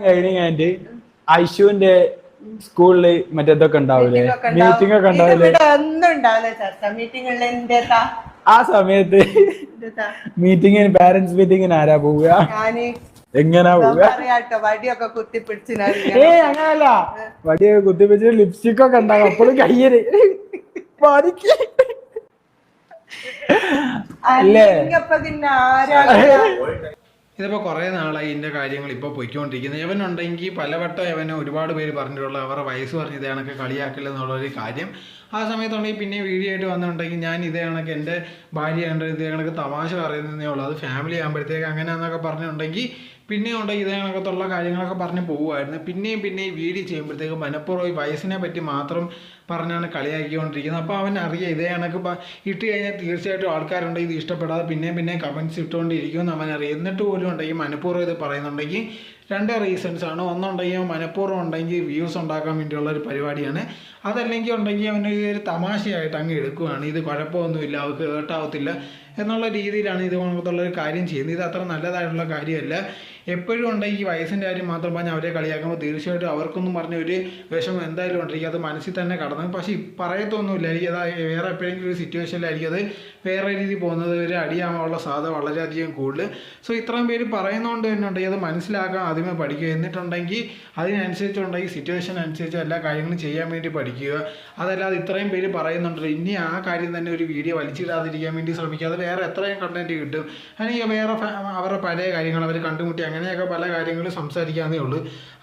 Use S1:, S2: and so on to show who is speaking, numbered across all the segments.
S1: കഴിഞ്ഞാണ്ട് ഐശുവിന്റെ സ്കൂളിൽ മറ്റേതൊക്കെ ഉണ്ടാവില്ലേ? മീറ്റിംഗ് ഒക്കെ
S2: ഉണ്ടാവില്ലേ? ഒന്നും ഉണ്ടാവില്ല ചർച്ച
S1: ആ സമയത്ത് മീറ്റിംഗിന് പാരന്റ്സ് മീറ്റിംഗിന് ആരാ പോവുക? എങ്ങനാ പോവുക?
S2: വടിയൊക്കെ കുത്തിപ്പിടിച്ച്
S1: ഏ അങ്ങനല്ല. വടിയൊക്കെ കുത്തിപ്പിച്ച് ലിപ്സ്റ്റിക് ഒക്കെ ഉണ്ടാകും അപ്പോഴും കയ്യര് പാടിക്ക് അല്ലേ
S2: പിന്നെ ആരാ?
S3: ഇതിപ്പോൾ കുറേ നാളായി ഇതിന്റെ കാര്യങ്ങൾ ഇപ്പോൾ പൊയ്ക്കൊണ്ടിരിക്കുന്നത് ഇവനുണ്ടെങ്കിൽ പലവട്ടം ഇവന് ഒരുപാട് പേര് പറഞ്ഞിട്ടുള്ള അവരുടെ വയസ്സ് പറഞ്ഞ് ഇതേ കണക്ക് കളിയാക്കില്ല എന്നുള്ളൊരു കാര്യം. ആ സമയത്തുണ്ടെങ്കിൽ പിന്നെ വീഡിയോ ആയിട്ട് വന്നിട്ടുണ്ടെങ്കിൽ ഞാൻ ഇതേ കണക്ക് എന്റെ ഭാര്യ കണ്ട ഇതേ കണക്ക് തമാശ പറയുന്നതേ ഉള്ളൂ. അത് ഫാമിലി ആകുമ്പോഴത്തേക്ക് അങ്ങനെ എന്നൊക്കെ പറഞ്ഞിട്ടുണ്ടെങ്കിൽ പിന്നെ ഉണ്ടെങ്കിൽ ഇതേ കണക്കത്തുള്ള കാര്യങ്ങളൊക്കെ പറഞ്ഞ് പോവുമായിരുന്നു പിന്നെയും പിന്നെയും വീഡിയോ ചെയ്യുമ്പോഴത്തേക്ക് മനഃപൂർവം ഈ വയസ്സിനെ പറ്റി മാത്രം പറഞ്ഞാണ് കളിയാക്കിക്കൊണ്ടിരിക്കുന്നത്. അപ്പോൾ അവൻ അറിയാം ഇതേ കണക്ക് ഇട്ട് കഴിഞ്ഞാൽ തീർച്ചയായിട്ടും ആൾക്കാരുണ്ടെങ്കിൽ ഇത് ഇഷ്ടപ്പെടാതെ പിന്നെയും പിന്നെയും കമന്റ്സ് ഇട്ടുകൊണ്ടിരിക്കുമെന്ന് അവൻ അറിയാം. എന്നിട്ട് പോലും ഉണ്ടെങ്കിൽ മനഃപൂർവം ഇത് പറയുന്നുണ്ടെങ്കിൽ രണ്ട് റീസൺസ് ആണ്. ഒന്നുണ്ടെങ്കിൽ മനഃപൂർവം ഉണ്ടെങ്കിൽ വ്യൂസ് ഉണ്ടാക്കാൻ വേണ്ടിയുള്ള ഒരു പരിപാടിയാണ്. അതല്ലെങ്കിൽ ഉണ്ടെങ്കിൽ അവന് ഒരു തമാശയായിട്ട് അങ്ങ് എടുക്കുകയാണ് ഇത് കുഴപ്പമൊന്നുമില്ല അവർക്ക് ഹേർട്ടാവത്തില്ല എന്നുള്ള രീതിയിലാണ് ഇത് കണക്കത്തുള്ള ഒരു കാര്യം ചെയ്യുന്നത്. ഇത് അത്ര നല്ലതായിട്ടുള്ള കാര്യമല്ല. എപ്പോഴും ഉണ്ടെങ്കിൽ വയസ്സിന്റെ കാര്യം മാത്രം പറഞ്ഞ് അവരെ കളിയാക്കുമ്പോൾ തീർച്ചയായിട്ടും അവർക്കൊന്നും പറഞ്ഞ ഒരു വിഷമം എന്തായാലും ഉണ്ടെങ്കിൽ അത് മനസ്സിൽ തന്നെ കടന്നു. പക്ഷേ പറയത്തൊന്നുമില്ല എനിക്ക് അത് വേറെ എപ്പോഴെങ്കിലും ഒരു സിറ്റുവേഷനിലായിരിക്കും അത് വേറെ രീതി പോകുന്നത്. ഒരു അടിയാവാനുള്ള സാധ്യത വളരെയധികം കൂടുതൽ. സോ ഇത്രയും പേര് പറയുന്നതുകൊണ്ട് തന്നെ ഉണ്ടെങ്കിൽ അത് മനസ്സിലാക്കാൻ ആദ്യമേ പഠിക്കുക. എന്നിട്ടുണ്ടെങ്കിൽ അതിനനുസരിച്ചുണ്ടെങ്കിൽ സിറ്റുവേഷൻ അനുസരിച്ച് എല്ലാ കാര്യങ്ങളും ചെയ്യാൻ വേണ്ടി പഠിക്കുക. അതല്ലാതെ ഇത്രയും പേര് പറയുന്നുണ്ട് ഇനി ആ കാര്യം തന്നെ ഒരു വീഡിയോ വലിച്ചിടാതിരിക്കാൻ വേണ്ടി ശ്രമിക്കുക. അത് വേറെ എത്രയും കണ്ടന്റ് കിട്ടും. അല്ലെങ്കിൽ വേറെ അവരുടെ പല കാര്യങ്ങൾ അവർ കണ്ടുമുട്ടി അങ്ങനെയൊക്കെ പല കാര്യങ്ങളും സംസാരിക്കാന്നേ ഉള്ളൂ.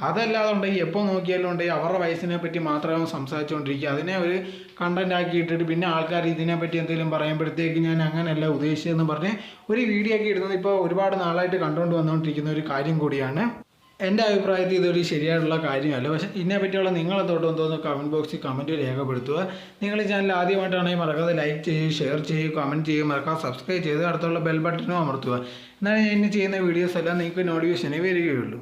S3: അതല്ലാതെ ഉണ്ടെങ്കിൽ എപ്പോൾ നോക്കിയാലും ഉണ്ടെങ്കിൽ അവരുടെ വയസ്സിനെ പറ്റി മാത്രമേ സംസാരിച്ചുകൊണ്ടിരിക്കുക. അതിനെ ഒരു കണ്ടന്റ് ആക്കി ഇട്ടിട്ട് പിന്നെ ആൾക്കാർ ഇതിനെപ്പറ്റി എന്തെങ്കിലും പറയുമ്പോഴത്തേക്ക് ഞാൻ അങ്ങനെയല്ല ഉദ്ദേശിച്ചതെന്ന് പറഞ്ഞ് ഒരു വീഡിയോ ഒക്കെ ഇടുന്നത് ഇപ്പോൾ ഒരുപാട് നാളായിട്ട് കണ്ടുകൊണ്ട് വന്നുകൊണ്ടിരിക്കുന്ന ഒരു കാര്യം കൂടിയാണ്. എന്റെ അഭിപ്രായത്തിൽ ഇതൊരു ശരിയായിട്ടുള്ള കാര്യമല്ല. പക്ഷേ ഇതിനെ പറ്റിയുള്ള നിങ്ങളെ തോട്ടം തോന്നുന്നു കമന്റ് ബോക്സിൽ കമന്റ് രേഖപ്പെടുത്തുക. നിങ്ങൾ ചാനൽ ആദ്യമായിട്ടാണെങ്കിൽ മറക്കാതെ ലൈക്ക് ചെയ്യുക ഷെയർ ചെയ്യുക കമന്റ് ചെയ്യുക മറക്കാതെ സബ്സ്ക്രൈബ് ചെയ്ത് അടുത്തുള്ള ബെൽ ബട്ടനും അമർത്തുക. എന്നാലും ഞാൻ ഇനി ചെയ്യുന്ന വീഡിയോസ് എല്ലാം നിങ്ങൾക്ക് നോട്ടിഫിക്കേഷനേ വരികയുള്ളൂ.